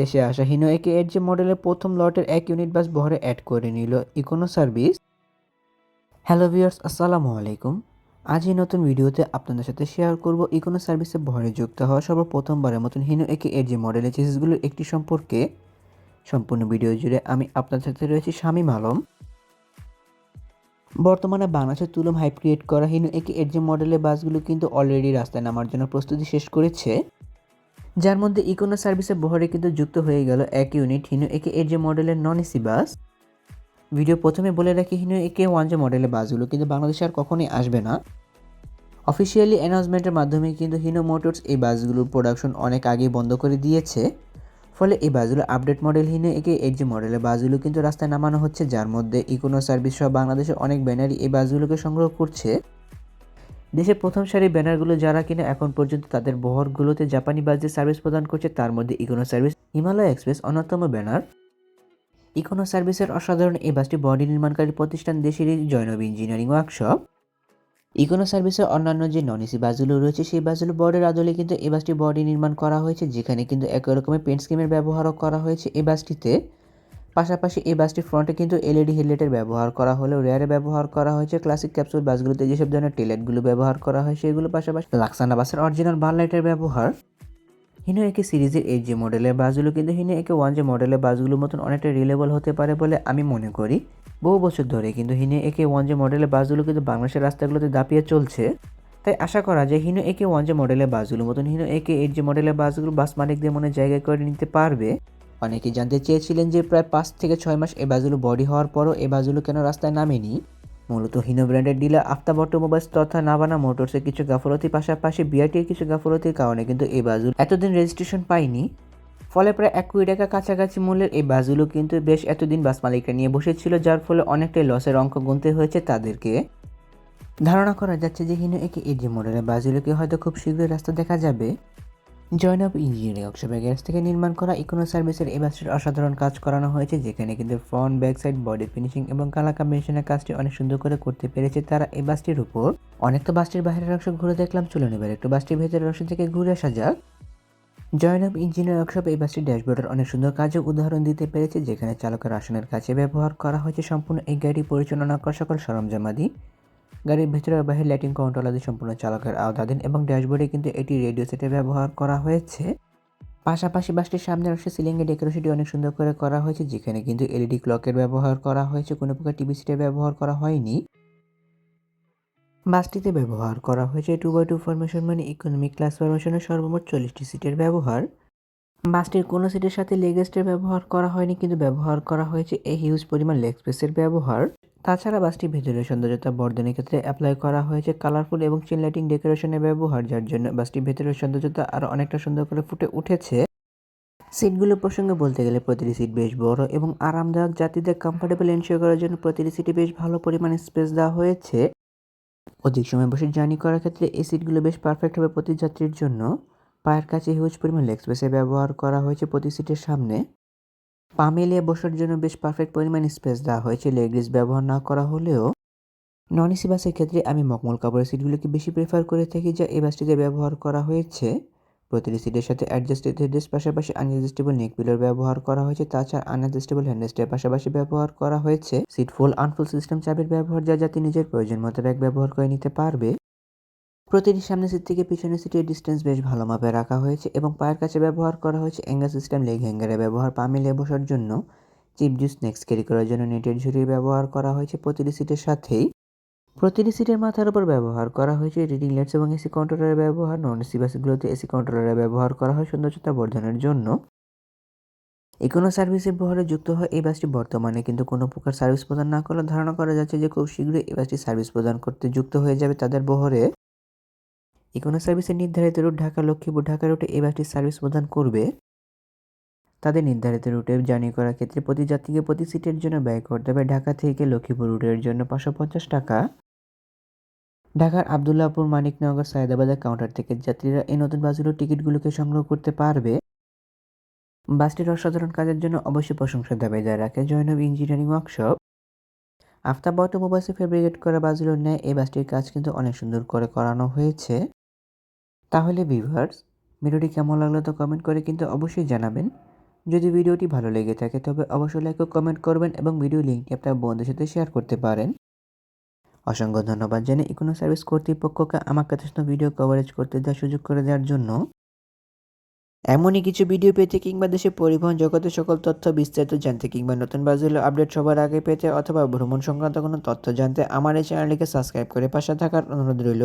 দেশে আসা হিনো একে এর যে মডেলের প্রথম লটের এক ইউনিট বাস বহরে অ্যাড করে নিল ইকোনো সার্ভিস। হ্যালো ভিউয়ার্স, আসসালামু আলাইকুম। আজ এই নতুন ভিডিওতে আপনাদের সাথে শেয়ার করব ইকোনো সার্ভিসে বহরে যুক্ত হওয়া সর্বপ্রথমবারের মতন হিনো একে এর যে মডেলের চেসিসগুলোর একটি সম্পর্কে। সম্পূর্ণ ভিডিও জুড়ে আমি আপনাদের সাথে রয়েছি শামীম আলম। বর্তমানে বাংলাদেশের তুলম হাইপ ক্রিয়েট করা হিনো একে এর যে মডেলের বাসগুলো কিন্তু অলরেডি রাস্তায় নামার জন্য প্রস্তুতি শেষ করেছে। যার মধ্যে ইকোনো সার্ভিসে বহরে কিন্তু যুক্ত হয়ে গেল এক ইউনিট হিনো একে এর যে মডেলের নন এসি বাস। ভিডিও প্রথমে বলে রাখি হিনো একে ওয়ান যে মডেলের বাসগুলো, কিন্তু বাংলাদেশে আর কখনোই আসবে না। অফিসিয়ালি অ্যানাউন্সমেন্টের মাধ্যমে কিন্তু হিনো মোটরস এই বাসগুলোর প্রোডাকশন অনেক আগেই বন্ধ করে দিয়েছে। ফলে এই বাসগুলো আপডেট মডেল হিনো একে এর যে মডেলের বাসগুলো কিন্তু রাস্তায় নামানো হচ্ছে, যার মধ্যে ইকোনো সার্ভিস সহ বাংলাদেশের অনেক ব্যানারই এই বাসগুলোকে সংগ্রহ করছে। দেশের প্রথম সারির ব্যানারগুলো যারা কিনা এখন পর্যন্ত তাদের বহরগুলোতে জাপানি বাসদের সার্ভিস প্রদান করছে, তার মধ্যে ইকোনো সার্ভিস হিমালয় এক্সপ্রেস অন্যতম ব্যানার। ইকোনো সার্ভিসের অসাধারণ এই বাসটি বডি নির্মাণকারী প্রতিষ্ঠান দেশেরই জয়নব ইঞ্জিনিয়ারিং ওয়ার্কশপ ইকোনো সার্ভিসের অন্যান্য যে নন এসি বাসগুলো রয়েছে, সেই বাসগুলো বর্ডের আদলে কিন্তু এই বাসটি বডি নির্মাণ করা হয়েছে, যেখানে কিন্তু একই রকমের পেন্ট স্কিমের ব্যবহারও করা হয়েছে এই বাসটিতে। পাশাপাশি এই বাসটির ফ্রন্টে কিন্তু এলইডি হেডলাইটের ব্যবহার করা হলেও রেয়ারে ব্যবহার করা হয়েছে ক্লাসিক ক্যাপসুল বাসগুলোতে, যেসব ধরনের টেলাইটগুলো ব্যবহার করা হয় সেগুলো পাশাপাশি লাক্সানা বাসের অরিজিনাল বার লাইটের ব্যবহার। হিনো একে সিরিজের এই যে মডেলের বাসগুলো কিন্তু হিনো একে ওয়ান যে মডেলের বাসগুলোর মতন অনেকটা রিলেবল হতে পারে বলে আমি মনে করি। বহু বছর ধরে কিন্তু হিনো একে ওয়ান যে মডেলের বাসগুলো কিন্তু বাংলাদেশের রাস্তাগুলোতে দাপিয়ে চলছে। তাই আশা করা যায় হিনো একে ওয়ান যে মডেলের বাসগুলোর মতন হিনো একে এইট যে মডেলের বাসগুলো বাস মালিকদের মনে জায়গা করে নিতে পারবে। অনেকেই জানতে চেয়েছিলেন যে প্রায় পাঁচ থেকে ছয় মাস এই বাসগুলো বডি হওয়ার পরও এই বাসগুলো কেন রাস্তায় নামেনি? মূলত হিনো ব্র্যান্ডের ডিলার আফতাব অটোমোবাইলস তথা নাবানা মোটরসের কিছু গাফলতির পাশাপাশি বিআরটির কিছু গাফলতির কারণে কিন্তু এই বাসগুলো এতদিন রেজিস্ট্রেশন পায়নি। ফলে প্রায় এক কোটি টাকা কাছাকাছি মূল্যের এই বাসগুলো কিন্তু বেশ এতদিন বাস মালিকরা নিয়ে বসেছিল, যার ফলে অনেকটাই লসের অঙ্ক গুনতে হয়েছে তাদেরকে। ধারণা করা যাচ্ছে যে হিনো একে এই যে মডেলের বাসগুলোকে হয়তো খুব শীঘ্রই রাস্তা দেখা যাবে। জয়নব ইঞ্জিনিয়ারিং ওয়ার্কশপের গ্যারেজ থেকে নির্মাণ করা ইকোনো সার্ভিসের বাসটির অসাধারণ কাজ করানো হয়েছে, যেখানে কিন্তু front, back side, body finishing এবং কালার কম্বিনেশনের কাজটি অনেক সুন্দর করে করতে পেরেছে তারা। এই বাসটির উপর অনেক তো বাসটির বাইরের অংশ ঘুরে দেখলাম, চলুন এবার একটু বাসটির ভেতরের অংশ থেকে ঘুরে আসা যাক। জয়নব ইঞ্জিনিয়ার ওয়ার্কশপ এই বাসটির ড্যাশবোর্ডের অনেক সুন্দর কাজও উদাহরণ দিতে পেরেছে, যেখানে চালকের আসনের কাছে ব্যবহার করা হয়েছে সম্পূর্ণ এই গাড়ি পরিচালনা করা সকল সরঞ্জামাদি। গাড়ির ভেতরে বাহির লাইটিং কন্ট্রোল আদি সম্পূর্ণ চালকের আওতাধীন এবং ড্যাশবোর্ডে কিন্তু এটি রেডিও সেটে ব্যবহার করা হয়েছে। পাশাপাশি বাসটির সামনে অংশে সিলিংয়ে ডেকোরেশনটি অনেক সুন্দর করে করা হয়েছে, যেখানে কিন্তু এলইডি ক্লকের ব্যবহার করা হয়েছে। কোনো প্রকার টিভি সিটের ব্যবহার করা হয়নি। বাসটিতে ব্যবহার করা হয়েছে টু বাই টু ফরমেশন মানে ইকোনমিক ক্লাস ফরমেশনের সর্বমোট চল্লিশটি সিটের ব্যবহার। বাসটির কোনো সিটের সাথে লেগ লেগেস্টের ব্যবহার করা হয়নি, কিন্তু ব্যবহার করা হয়েছে এই হিউজ পরিমাণ লেগ স্পেসের ব্যবহার। তাছাড়া বাসটির ভেতরের সৌন্দর্যতা বর্ধনের ক্ষেত্রে অ্যাপ্লাই করা হয়েছে কালারফুল এবং চিন লাইটিং ডেকোরেশনের ব্যবহার, যার জন্য বাসটির ভেতরের সৌন্দর্যতা আরও অনেকটা সুন্দর করে ফুটে উঠেছে। সিটগুলো প্রসঙ্গে বলতে গেলে প্রতিটি সিট বেশ বড় এবং আরামদায়ক। যাত্রীদের কমফোর্টেবল এনশিওর করার জন্য প্রতিটি সিটে বেশ ভালো পরিমাণে স্পেস দেওয়া হয়েছে। অধিক সময় বসে জার্নি করার ক্ষেত্রে এই সিটগুলো বেশ পারফেক্ট হবে প্রতি যাত্রীর জন্য। পায়ের কাছে হিউজ পরিমাণ লেগ স্পেসে ব্যবহার করা হয়েছে প্রতি সিটের সামনে। পা মিলিয়ে বসার জন্য বেশ পারফেক্ট পরিমাণ স্পেস দেওয়া হয়েছে। লেগ রিস ব্যবহার না করা হলেও নন এসি বাসের ক্ষেত্রে আমি মকমল কাপড়ের সিটগুলোকে বেশি প্রেফার করে থাকি যা এই বাসটিতে ব্যবহার করা হয়েছে। প্রতিটি সিটের সাথে অ্যাডজাস্টেড হেডরেস্ট পাশাপাশি আনএডজাস্টেবল নেক পিলোর ব্যবহার করা হয়েছে। তাছাড়া আনএডজাস্টেবল হ্যান্ডরেস্টের পাশাপাশি ব্যবহার করা হয়েছে। সিট ফুল আনফুল সিস্টেম চাবির ব্যবহার, যা যাতে নিজের প্রয়োজন মতো ব্যাগ ব্যবহার করে নিতে পারবে। প্রতিটি সামনের সিট থেকে পিছনের সিটের ডিস্টেন্স বেশ ভালো মাপে রাখা হয়েছে এবং পায়ের কাছে ব্যবহার করা হয়েছে অ্যাঙ্গার সিস্টেম লেগ হ্যাঙ্গারের ব্যবহার পা মিলিয়ে বসার জন্য। চিপ জুস স্ন্যাক্স ক্যারি করার জন্য নেটের ঝুড়ির ব্যবহার করা হয়েছে প্রতিটি সিটের সাথেই। প্রতিটি সিটের মাথার উপর ব্যবহার করা হয়েছে রিডিং লাইটস এবং এসি কন্ট্রোলারের ব্যবহার নন এসি বাসগুলোতে এসি কন্ট্রোলারের ব্যবহার করা হয় সৌন্দর্যতা বর্ধনের জন্য। ইকোনো সার্ভিসের বহরে যুক্ত হয় এই বাসটি বর্তমানে কিন্তু কোনো প্রকার সার্ভিস প্রদান না করলে ধারণা করা যাচ্ছে যে খুব শীঘ্রই এই বাসটি সার্ভিস প্রদান করতে যুক্ত হয়ে যাবে তাদের বহরে। ইকোনো সার্ভিসের নির্ধারিত রুট ঢাকা, লক্ষ্মীপুর, ঢাকা রুটে এই বাসটি সার্ভিস প্রদান করবে। তাদের নির্ধারিত রুটে জার্নি করার ক্ষেত্রে প্রতি যাত্রীকে প্রতি সিটের জন্য ব্যয় করতে হবে ঢাকা থেকে লক্ষ্মীপুর রুটের জন্য পাঁচশো পঞ্চাশ টাকা। ঢাকার আবদুল্লাপুর মানিকনগর, সায়দাবাদের কাউন্টার থেকে যাত্রীরা এই নতুন বাসগুলোর টিকিটগুলোকে সংগ্রহ করতে পারবে। বাসটির অসাধারণ কাজের জন্য অবশ্যই প্রশংসা দাবিদার রাখে জয়নব ইঞ্জিনিয়ারিং ওয়ার্কশপ। আফতাব অটোমোবাইলসে ফেব্রিকেট করা বাসগুলোর ন্যায় এই বাসটির কাজ কিন্তু অনেক সুন্দর করে করানো হয়েছে। তাহলে ভিভার্স ভিডিওটি কেমন লাগল তো কমেন্ট করে কিন্তু অবশ্যই জানাবেন। যদি ভিডিওটি ভালো লেগে থাকে তবে অবশ্যই লাইক ও কমেন্ট করবেন এবং ভিডিও লিঙ্কটি আপনার বন্ধুদের সাথে শেয়ার করতে পারেন। অসংখ্য ধন্যবাদ জানাই ইকোনো সার্ভিস কর্তৃপক্ষকে এত সুন্দর ভিডিও কভারেজ করতে দেওয়ার সুযোগ করে দেওয়ার জন্য। এমনই কিছু ভিডিও পেতে কিংবা দেশে পরিবহন জগতের সকল তথ্য বিস্তারিত জানতে কিংবা নতুন বাজগুলো আপডেট সবার আগে পেতে অথবা ভ্রমণ সংক্রান্ত কোনো তথ্য জানতে আমার এই চ্যানেলটিকে সাবস্ক্রাইব করে পাশে থাকার অনুরোধ রইল।